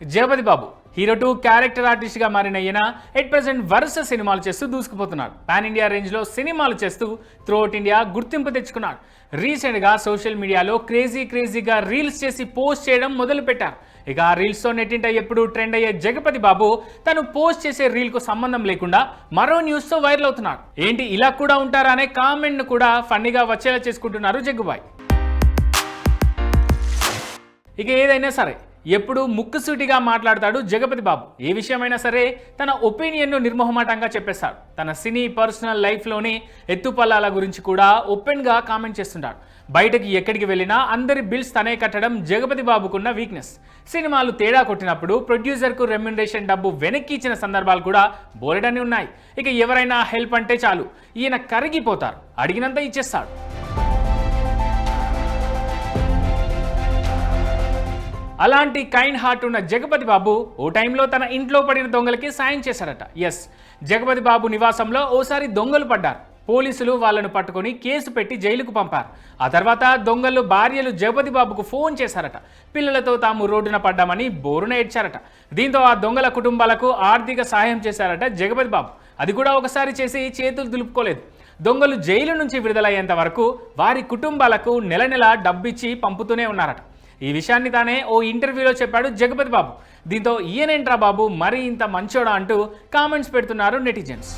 Jagapathi Babu hero to character ఆర్టిస్ట్గా మారిన ఈయన ఎట్ ప్రజెంట్ వరుస సినిమాలు చేస్తూ దూసుకుపోతున్నాడు పాన్ ఇండియా రేంజ్లో సినిమాలు చేస్తూ త్రూఅవుట్ ఇండియా గుర్తింపు తెచ్చుకున్నాడు రీసెంట్గా సోషల్ మీడియాలో క్రేజీ క్రేజీగా రీల్స్ చేసి పోస్ట్ చేయడం మొదలుపెట్టారు. ఇక ఆ రీల్స్తో నెట్టింట ఎప్పుడు ట్రెండ్ అయ్యే జగపతి బాబు తను పోస్ట్ చేసే రీల్కు సంబంధం లేకుండా మరో న్యూస్తో వైరల్ అవుతున్నాడు ఏంటి ఇలా కూడా ఉంటారా అనే కామెంట్ను కూడా ఫన్నీగా వచ్చేలా చేసుకుంటున్నారు జగ్గుబాయ్. ఇక ఏదైనా సరే ఎప్పుడు ముక్కుసూటిగా మాట్లాడతాడు జగపతి బాబు. ఏ విషయమైనా సరే తన ఒపీనియన్ను నిర్మోహమాటంగా చెప్పేస్తాడు తన సినీ పర్సనల్ లైఫ్లోని ఎత్తుపల్లాల గురించి కూడా ఓపెన్గా కామెంట్ చేస్తుంటాడు. బయటకి ఎక్కడికి వెళ్ళినా అందరి బిల్స్ తనే కట్టడం జగపతి బాబుకున్న వీక్నెస్. సినిమాలు తేడా కొట్టినప్పుడు ప్రొడ్యూసర్కు రెమ్యునరేషన్ డబ్బు వెనక్కి ఇచ్చిన సందర్భాలు కూడా బోలెడని ఉన్నాయి. ఇక ఎవరైనా హెల్ప్ అంటే చాలు. ఈయన కరిగిపోతారు. అడిగినంత ఇచ్చేస్తాడు. అలాంటి కైండ్ హార్ట్ ఉన్న జగపతి బాబు ఓ టైంలో తన ఇంట్లో పడిన దొంగలకి సాయం చేశారట. ఎస్ జగపతి బాబు నివాసంలో ఓసారి దొంగలు పడ్డారు. పోలీసులు వాళ్ళను పట్టుకొని కేసు పెట్టి జైలుకు పంపారు. ఆ తర్వాత దొంగలు భార్యలు జగపతి బాబుకు ఫోన్ చేశారట. పిల్లలతో తాము రోడ్డున పడ్డామని బోరున ఏడ్చారట. దీంతో ఆ దొంగల కుటుంబాలకు ఆర్థిక సహాయం చేశారట జగపతి బాబు. అది కూడా ఒకసారి చేసి చేతులు దులుపుకోలేదు. దొంగలు జైలు నుంచి విడుదలయ్యేంత వరకు వారి కుటుంబాలకు నెల నెల డబ్బిచ్చి పంపుతూనే ఉన్నారట. ఈ విషయాన్ని తానే ఓ ఇంటర్వ్యూలో చెప్పాడు జగపతి బాబు. దీంతో ఈయనేంట్రా బాబు? మరీ ఇంత మంచోడా అంటూ కామెంట్స్ పెడుతున్నారు నెటిజన్స్.